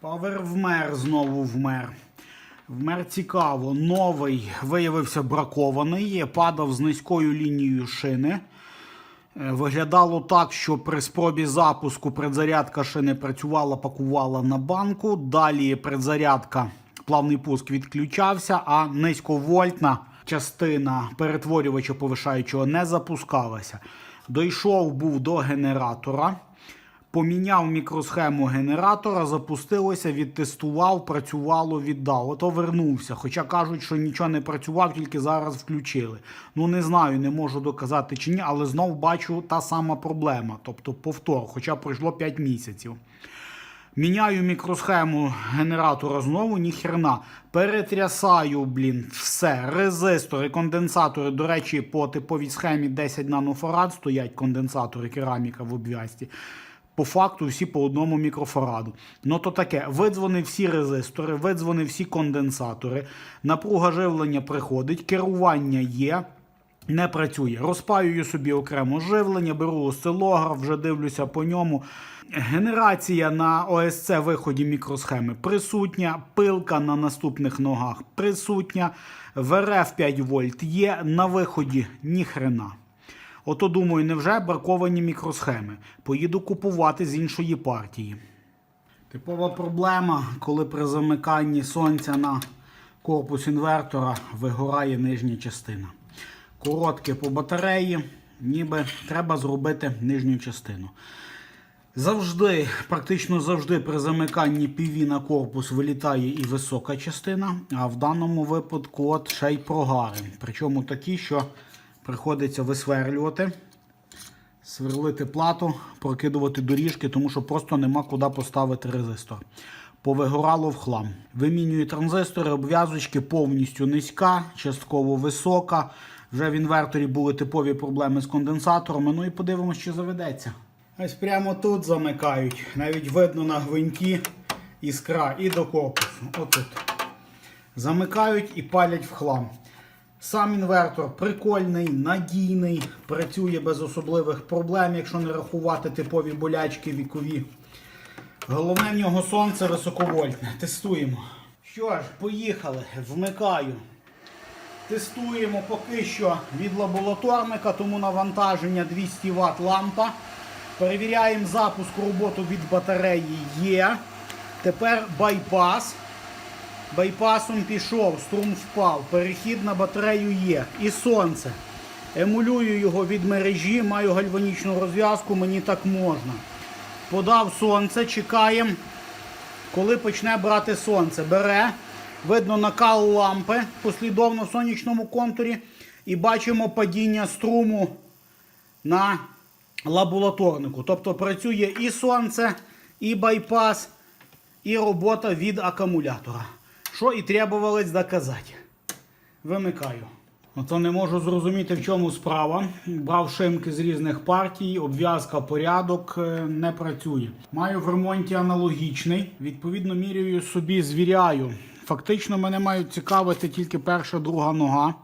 Павер вмер, знову вмер. Вмер цікаво. Новий виявився бракований, падав з низькою лінією шини. Е, Виглядало так, що при спробі запуску предзарядка шини працювала, пакувала на банку. Далі предзарядка, плавний пуск відключався, а низьковольтна частина перетворювача повишаючого не запускалася. Дійшов був до генератора. Поміняв мікросхему генератора, запустилося, відтестував, працювало, віддав. Ото вернувся. Хоча кажуть, що нічого не працював, тільки зараз включили. Ну не знаю, не можу доказати чи ні, але знов бачу та сама проблема. Тобто повтор, хоча пройшло 5 місяців. Міняю мікросхему генератора знову, ніхрена. Перетрясаю, блін, все. Резистори, конденсатори. До речі, по типовій схемі 10 нанофарад стоять конденсатори, кераміка в обв'язці. По факту всі по одному мікрофараду. Ну то таке, видзвонив всі резистори, видзвонив всі конденсатори, напруга живлення приходить, керування є. Не працює. Розпаюю собі окремо живлення, беру осцилограф, вже дивлюся по ньому. Генерація на ОСЦ виході мікросхеми присутня, пилка на наступних ногах присутня, ВРФ 5 вольт є, на виході ніхрена. Ото думаю, невже браковані мікросхеми. Поїду купувати з іншої партії. Типова проблема, коли при замиканні сонця на корпус інвертора вигорає нижня частина. Коротке по батареї, ніби треба зробити нижню частину. Завжди, практично завжди при замиканні PV на корпус вилітає і висока частина, а в даному випадку от ще й прогари. Причому такі, що приходиться висверлювати, сверлити плату, прокидувати доріжки, тому що просто нема куди поставити резистор. Повигорало в хлам. Вимінюю транзистори, обв'язочки повністю низька, частково висока. Вже в інверторі були типові проблеми з конденсаторами. Ну і подивимося, що заведеться. Ось прямо тут замикають. Навіть видно на гвинті іскра і до корпусу. Отут. Замикають і палять в хлам. Сам інвертор прикольний, надійний, працює без особливих проблем, якщо не рахувати типові болячки вікові. Головне в нього сонце високовольтне. Тестуємо. Що ж, поїхали. Вмикаю. Тестуємо поки що від лабораторника, тому навантаження 200 Вт лампа. Перевіряємо запуск роботу від батареї є. Тепер байпас. Байпасом пішов, струм впав, перехід на батарею є. І сонце. Емулюю його від мережі, маю гальванічну розв'язку, мені так можна. Подав сонце, чекаємо, коли почне брати сонце. Бере, видно накал лампи послідовно в сонячному контурі. І бачимо падіння струму на лабораторнику. Тобто працює і сонце, і байпас, і робота від акумулятора. Що і требувалось доказати. Вимикаю. Ото не можу зрозуміти, в чому справа. Брав шимки з різних партій, обв'язка, порядок е, не працює. Маю в ремонті аналогічний. Відповідно, міряю собі, звіряю. Фактично, мене мають цікавити тільки перша, друга нога.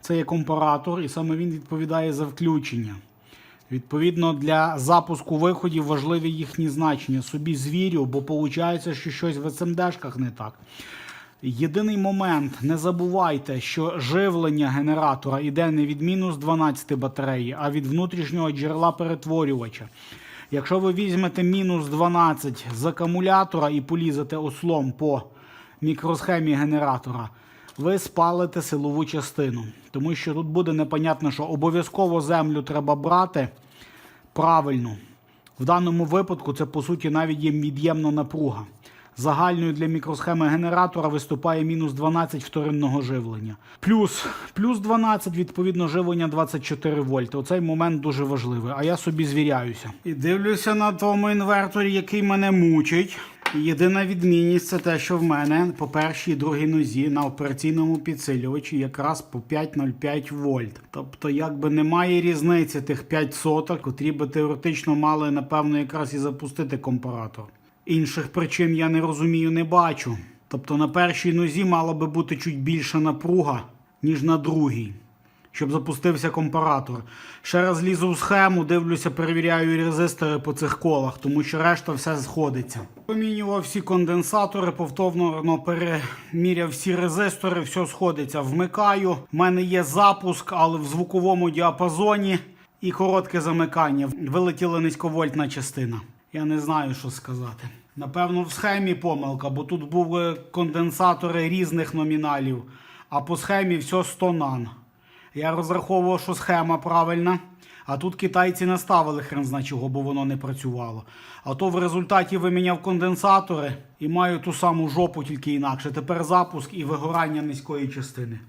Це є компаратор, і саме він відповідає за включення. Відповідно, для запуску виходів важливі їхні значення. Собі звірю, бо виходить, що щось в СМДшках не так. Єдиний момент, не забувайте, що живлення генератора йде не від мінус 12 батареї, а від внутрішнього джерела перетворювача. Якщо ви візьмете мінус 12 з акумулятора і полізете ослом по мікросхемі генератора, ви спалите силову частину. Тому що тут буде непонятно, що обов'язково землю треба брати правильно. В даному випадку це по суті навіть є від'ємна напруга. Загальною для мікросхеми генератора виступає мінус 12 вторинного живлення. Плюс, плюс 12, відповідно, живлення 24 вольти. Оцей момент дуже важливий. А я собі звіряюся. І дивлюся на тому інверторі, який мене мучить. Єдина відмінність це те, що в мене по першій і другій нозі на операційному підсилювачі якраз по 5,05 вольт. Тобто, якби немає різниці тих 5 соток, котрі би теоретично мали, напевно, якраз і запустити компаратор. Інших причин я не розумію, не бачу. Тобто на першій нозі мала би бути чуть більша напруга, ніж на другій. щоб запустився компаратор. Ще раз лізу в схему, дивлюся, перевіряю резистори по цих колах, тому що решта все сходиться. Помінював всі конденсатори, повторно переміряв всі резистори, все сходиться. Вмикаю. У мене є запуск, але в звуковому діапазоні і коротке замикання. Вилетіла низьковольтна частина. Я не знаю, що сказати. Напевно, в схемі помилка, бо тут були конденсатори різних номіналів, а по схемі все 100 нан. Я розраховував, що схема правильна, а тут китайці наставили хрен зна чого, бо воно не працювало. А то в результаті виміняв конденсатори і маю ту саму жопу, тільки інакше. Тепер запуск і вигорання низької частини.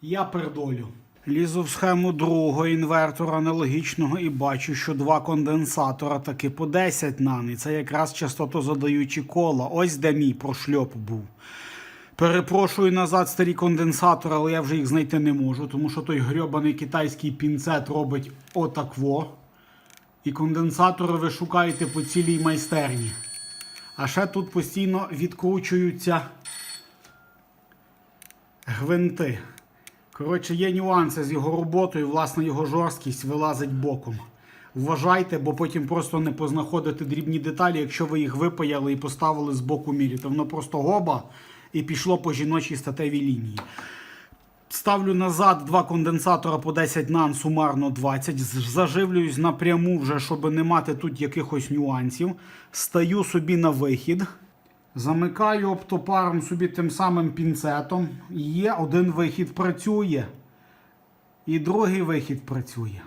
Я пердолю. Лізу в схему другого інвертора аналогічного і бачу, що два конденсатора таки по 10 нан. Це якраз частотозадаючі кола. Ось де мій прошльоп був. Перепрошую назад старі конденсатори, але я вже їх знайти не можу, тому що той грьобаний китайський пінцет робить отакво. І конденсатори ви шукаєте по цілій майстерні. А ще тут постійно відкручуються гвинти. Коротше, є нюанси з його роботою, власне, його жорсткість вилазить боком. Вважайте, бо потім просто не познаходите дрібні деталі, якщо ви їх випаяли і поставили з боку мірі. То воно просто гоба і пішло по жіночій статевій лінії. Ставлю назад два конденсатора по 10 нан, сумарно 20. З- Заживлююсь напряму, вже, щоб не мати тут якихось нюансів. Стаю собі на вихід. Замикаю оптопаром собі тим самим пінцетом. Є один вихід працює. І другий вихід працює.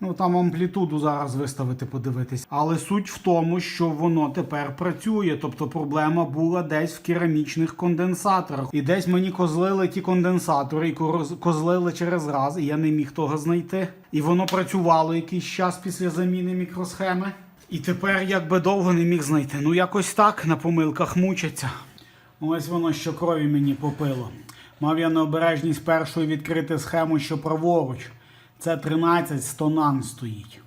Ну, там амплітуду зараз виставити, подивитись. Але суть в тому, що воно тепер працює. Тобто проблема була десь в керамічних конденсаторах. І десь мені козлили ті конденсатори, і козлили через раз, і я не міг того знайти. І воно працювало якийсь час після заміни мікросхеми. І тепер якби довго не міг знайти. Ну якось так на помилках мучаться. Ось воно що крові мені попило. Мав я необережність першою відкрити схему, що праворуч. Це 13 стонан стоїть.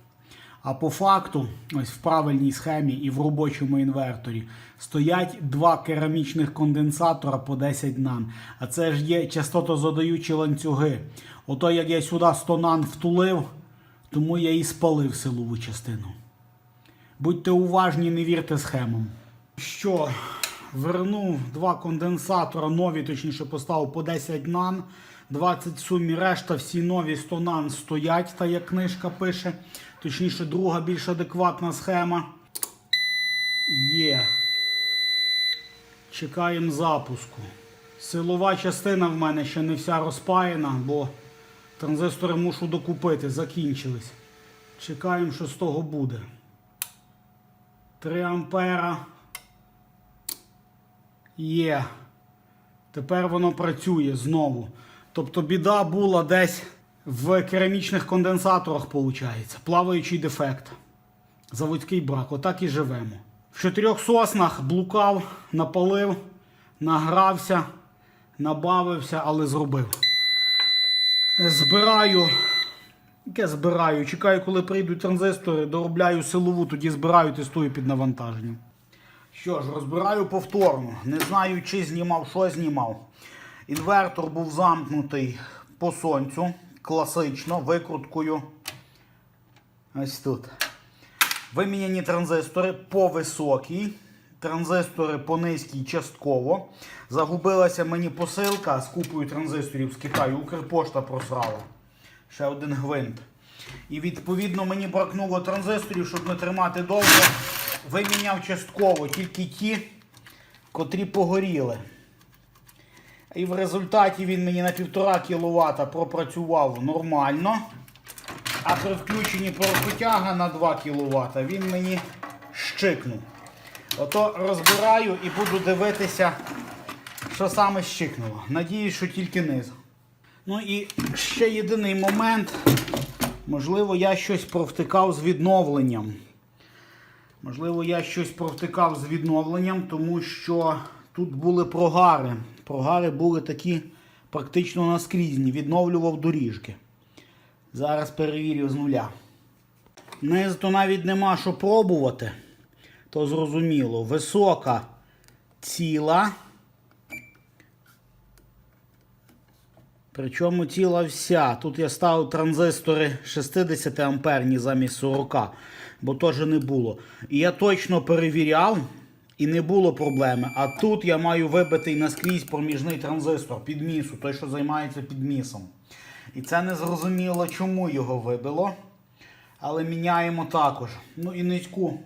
А по факту, ось в правильній схемі і в робочому інверторі, стоять два керамічних конденсатора по 10 нан. А це ж є частотозадаючі ланцюги. Ото як я сюди 100 нан втулив, тому я і спалив силову частину. Будьте уважні, не вірте схемам. Що, вернув два конденсатора, нові, точніше, поставив по 10 нан. 20 в сумі, решта всі нові 100 нан стоять, та як книжка пише. Точніше, друга більш адекватна схема. Є. Чекаємо запуску. Силова частина в мене ще не вся розпаяна, бо транзистори мушу докупити, закінчились. Чекаємо, що з того буде. 3 ампера. Є. Тепер воно працює знову. Тобто біда була десь в керамічних конденсаторах, виходить. Плаваючий дефект. Заводський брак. Отак і живемо. В чотирьох соснах блукав, напалив, награвся, набавився, але зробив. Збираю. Яке збираю? Чекаю, коли прийдуть транзистори, доробляю силову, тоді збираю, тестую під навантаженням. Що ж, розбираю повторно. Не знаю, чи знімав, що знімав. Інвертор був замкнутий по сонцю, класично, викруткою. Ось тут. Виміняні транзистори по високій, транзистори по низькій частково. Загубилася мені посилка з купою транзисторів з Китаю. Укрпошта просрала. Ще один гвинт. І відповідно мені бракнуло транзисторів, щоб не тримати довго. Виміняв частково тільки ті, котрі погоріли. І в результаті він мені на 1,5 кВт пропрацював нормально. А при включенні порохотяга на 2 кВт він мені щикнув. Ото розбираю і буду дивитися, що саме щикнуло. Надіюсь, що тільки низ. Ну і ще єдиний момент. Можливо, я щось провтикав з відновленням. Можливо, я щось провтикав з відновленням, тому що тут були прогари. Прогари були такі практично наскрізні. Відновлював доріжки. Зараз перевірю з нуля. Низ то навіть нема що пробувати. То зрозуміло. Висока ціла. Причому ціла вся. Тут я ставив транзистори 60 амперні замість 40, бо теж не було. І я точно перевіряв, і не було проблеми. А тут я маю вибитий наскрізь проміжний транзистор підмісу, той, що займається підмісом. І це не зрозуміло, чому його вибило. Але міняємо також. Ну і низьку.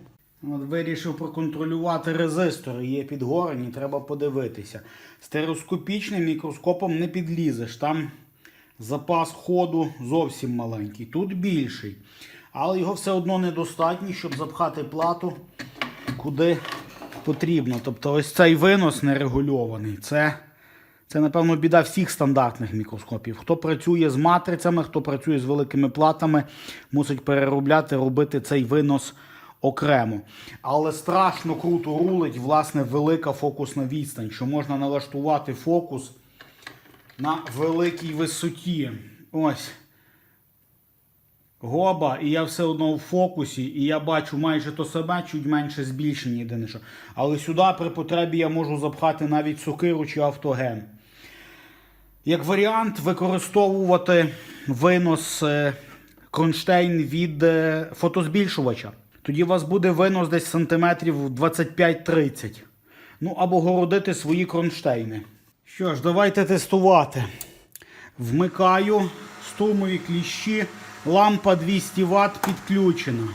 От вирішив проконтролювати резистори. Є підгорені, треба подивитися. Стереоскопічним мікроскопом не підлізеш. Там запас ходу зовсім маленький. Тут більший. Але його все одно недостатньо, щоб запхати плату куди потрібно. Тобто ось цей винос нерегульований. Це, це напевно, біда всіх стандартних мікроскопів. Хто працює з матрицями, хто працює з великими платами, мусить переробляти, робити цей винос окремо. Але страшно круто рулить, власне, велика фокусна відстань, що можна налаштувати фокус на великій висоті. Ось. Гоба, і я все одно в фокусі, і я бачу майже то себе, чуть менше збільшення єдине що. Але сюди при потребі я можу запхати навіть сокиру чи автоген. Як варіант, використовувати винос е, кронштейн від е, фотозбільшувача. Тоді у вас буде винос десь сантиметрів 25-30. Ну або городити свої кронштейни. Що ж, давайте тестувати. Вмикаю струмові кліщі. Лампа 200 Вт підключена.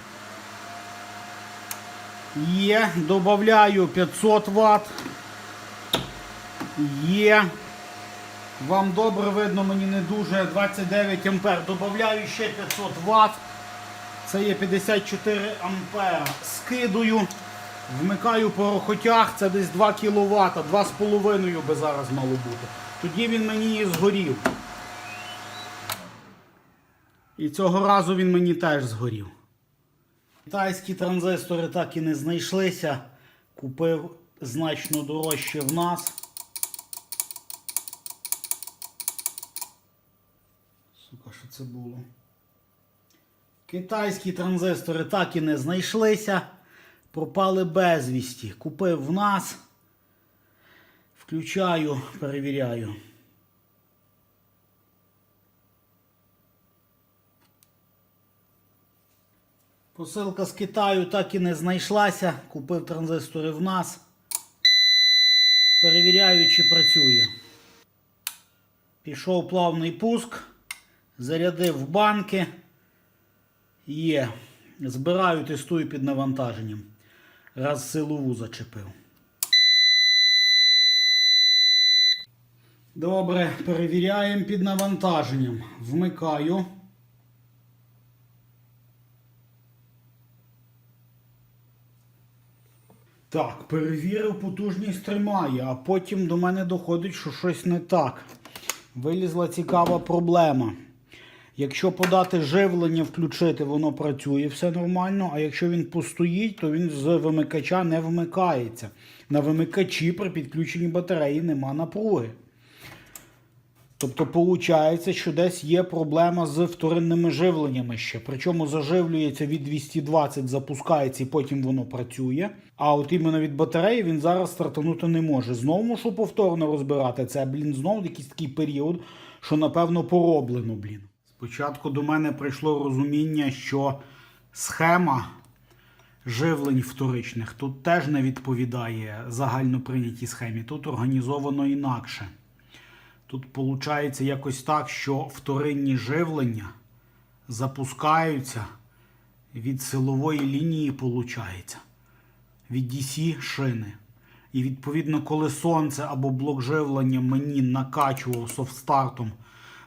Є. Добавляю 500 Вт. Є. Вам добре видно, мені не дуже 29 ампер. Добавляю ще 500 Вт. Це є 54 ампера. Скидую. Вмикаю порохотяг, це десь 2 кВт, 2,5 би зараз мало бути. Тоді він мені і згорів. І цього разу він мені теж згорів. Китайські транзистори так і не знайшлися. Купив значно дорожче в нас. Сука, що це було? Китайські транзистори так і не знайшлися. Пропали безвісті. Купив в нас. Включаю, перевіряю. Посилка з Китаю так і не знайшлася. Купив транзистори в нас. Перевіряю, чи працює. Пішов плавний пуск. Зарядив в банки. Є. Збираю, тестую під навантаженням. Раз силову зачепив. Добре, перевіряємо під навантаженням. Вмикаю. Так, перевірив, потужність тримає, а потім до мене доходить, що щось не так. Вилізла цікава проблема. Якщо подати живлення, включити, воно працює, все нормально. А якщо він постоїть, то він з вимикача не вмикається. На вимикачі при підключенні батареї нема напруги. Тобто, виходить, що десь є проблема з вторинними живленнями ще. Причому заживлюється від 220, запускається і потім воно працює. А от іменно від батареї він зараз стартанути не може. Знову мушу повторно розбирати це, блін, знову якийсь такий період, що напевно пороблено, блін. Спочатку до мене прийшло розуміння, що схема живлень вторичних тут теж не відповідає загально прийнятій схемі. Тут організовано інакше. Тут виходить якось так, що вторинні живлення запускаються від силової лінії, виходить, від DC шини. І відповідно, коли сонце або блок живлення мені накачував софтстартом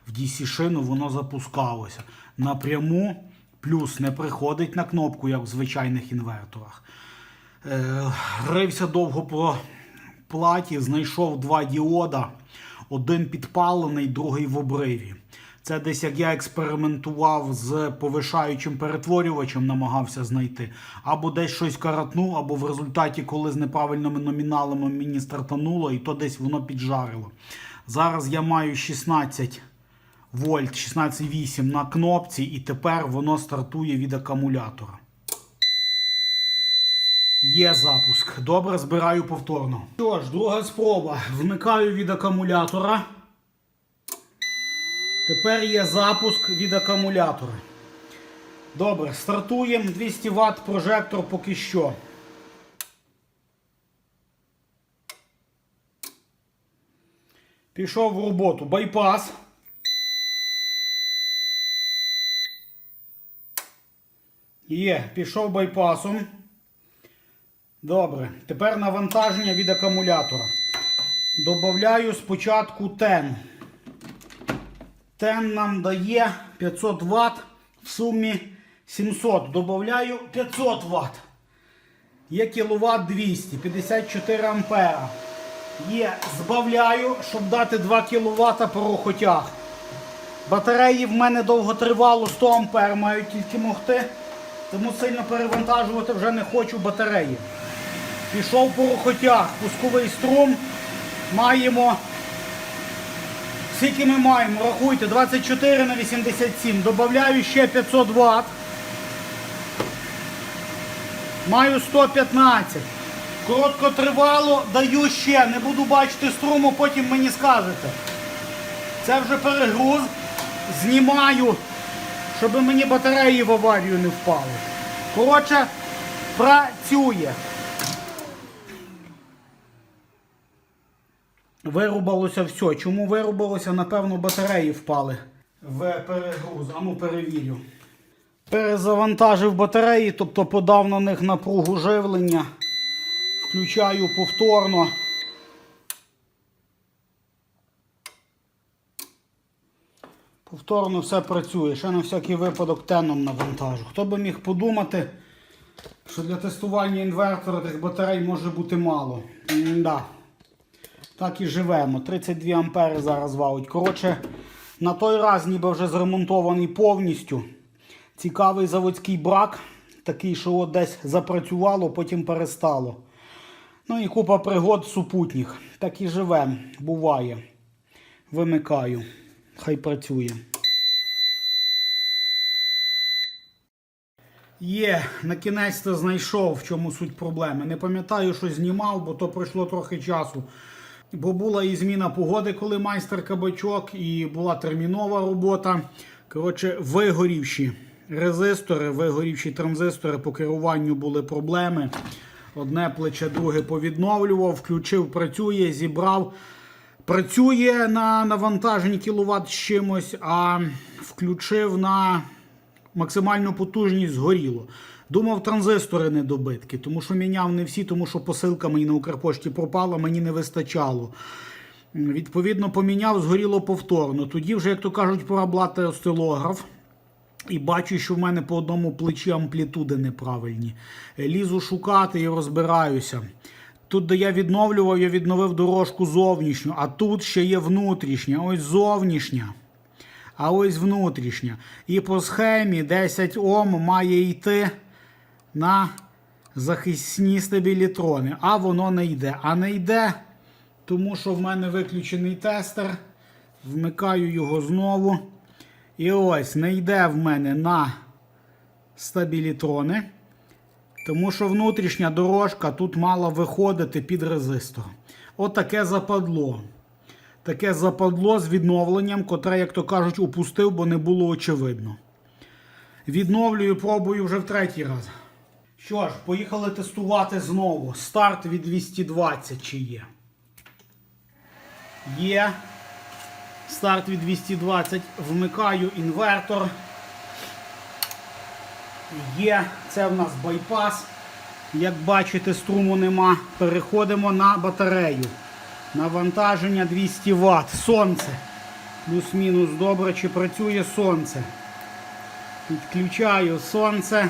в DC шину, воно запускалося. Напряму плюс не приходить на кнопку, як в звичайних інверторах. Е, Рився довго по платі, знайшов два діода. Один підпалений, другий в обриві. Це десь як я експериментував з повишаючим перетворювачем, намагався знайти. Або десь щось каратнув, або в результаті, коли з неправильними номіналами мені стартануло, і то десь воно піджарило. Зараз я маю 16 вольт, 16,8 на кнопці, і тепер воно стартує від акумулятора. Є запуск. Добре, збираю повторно. Що ж, друга спроба. Вмикаю від акумулятора. Тепер є запуск від акумулятора. Добре, стартуємо 200 Вт прожектор поки що. Пішов в роботу. Байпас. Є, пішов байпасом. Добре. Тепер навантаження від акумулятора. Добавляю спочатку тен. Тен нам дає 500 Вт в сумі 700. Добавляю 500 Вт. Є кіловат 200, 54 ампера. Є, збавляю, щоб дати 2 кВт по рухотях. Батареї в мене довготривало 100 ампер мають тільки могти. Тому сильно перевантажувати вже не хочу батареї. Пішов по рухотях, пусковий струм. Маємо. Скільки ми маємо? Рахуйте, 24 на 87. Добавляю ще 500 Вт. Маю 115. Короткотривало даю ще. Не буду бачити струму, потім мені скажете. Це вже перегруз. Знімаю, щоб мені батареї в аварію не впали. Коротше, працює. Вирубалося все. Чому вирубалося? Напевно, батареї впали в перегруз. А ну перевірю. Перезавантажив батареї, тобто подав на них напругу живлення. Включаю повторно. Повторно все працює. Ще на всякий випадок теном навантажу. Хто би міг подумати, що для тестування інвертора тих батарей може бути мало. М-да. Так і живемо. 32 ампери зараз валить. Коротше, на той раз ніби вже зремонтований повністю. Цікавий заводський брак. Такий, що от десь запрацювало, потім перестало. Ну і купа пригод супутніх. Так і живемо. Буває. Вимикаю. Хай працює. Є, на кінець то знайшов, в чому суть проблеми. Не пам'ятаю, що знімав, бо то пройшло трохи часу. Бо була і зміна погоди, коли майстер кабачок, і була термінова робота. Коротше, вигорівші резистори, вигорівші транзистори по керуванню були проблеми. Одне плече, друге повідновлював, включив, працює, зібрав. Працює на навантаженні кіловат з чимось, а включив на максимальну потужність згоріло. Думав, транзистори недобитки, тому що міняв не всі, тому що посилка мені на Укрпошті пропала, мені не вистачало. Відповідно, поміняв, згоріло повторно. Тоді вже, як то кажуть, пора блати осцилограф. І бачу, що в мене по одному плечі амплітуди неправильні. Лізу шукати і розбираюся. Тут, де я відновлював, я відновив дорожку зовнішню, а тут ще є внутрішня. Ось зовнішня. А ось внутрішня. І по схемі 10 Ом має йти на захисні стабілітрони. А воно не йде. А не йде, тому що в мене виключений тестер. Вмикаю його знову. І ось не йде в мене на стабілітрони. Тому що внутрішня дорожка тут мала виходити під резистор. Отаке западло. Таке западло з відновленням, котре, як то кажуть, упустив, бо не було очевидно. Відновлюю, пробую вже в третій раз. Що ж, поїхали тестувати знову. Старт від 220 чи є. Є. Старт від 220. Вмикаю інвертор. Є, це в нас байпас. Як бачите, струму нема. Переходимо на батарею. Навантаження 200 Вт. Сонце. Плюс-мінус добре, чи працює сонце. Підключаю сонце.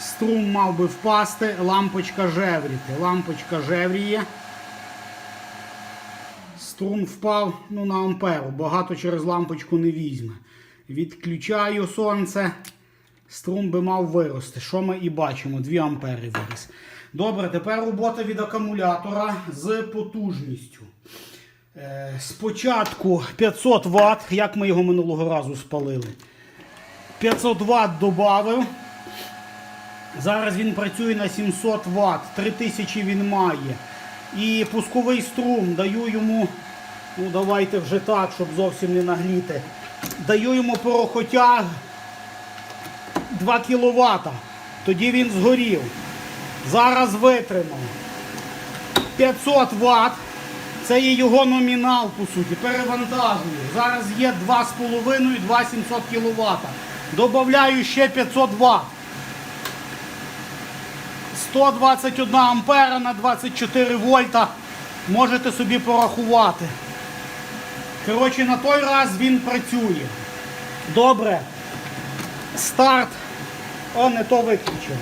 Струм мав би впасти, лампочка жевріти. Лампочка жевріє. Струм впав ну, на амперу. Багато через лампочку не візьме. Відключаю сонце. Струм би мав вирости. Що ми і бачимо? 2 ампери виріс. Добре, тепер робота від акумулятора з потужністю. Е, спочатку 500 Вт, як ми його минулого разу спалили. 500 Вт додав. Зараз він працює на 700 Вт, 3000 він має. І пусковий струм даю йому, ну давайте вже так, щоб зовсім не нагліти. даю йому порохотяг 2 кВт. Тоді він згорів. Зараз витримав. 500 Вт. Це є його номінал, по суті. Перевантажую. Зараз є 2,5 і 2,700 кВт. Добавляю ще 500 Вт. 121 ампера на 24 вольта. Можете собі порахувати. Коротше, на той раз він працює. Добре. Старт. О, не то виключив.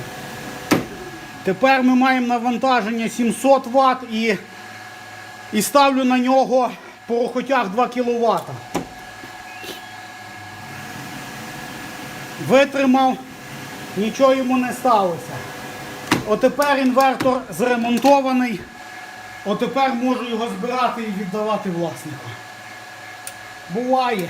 Тепер ми маємо навантаження 700 Вт і, і ставлю на нього порохотяг 2 кВт. Витримав, нічого йому не сталося. Отепер інвертор зремонтований. Отепер можу його збирати і віддавати власнику. Буває.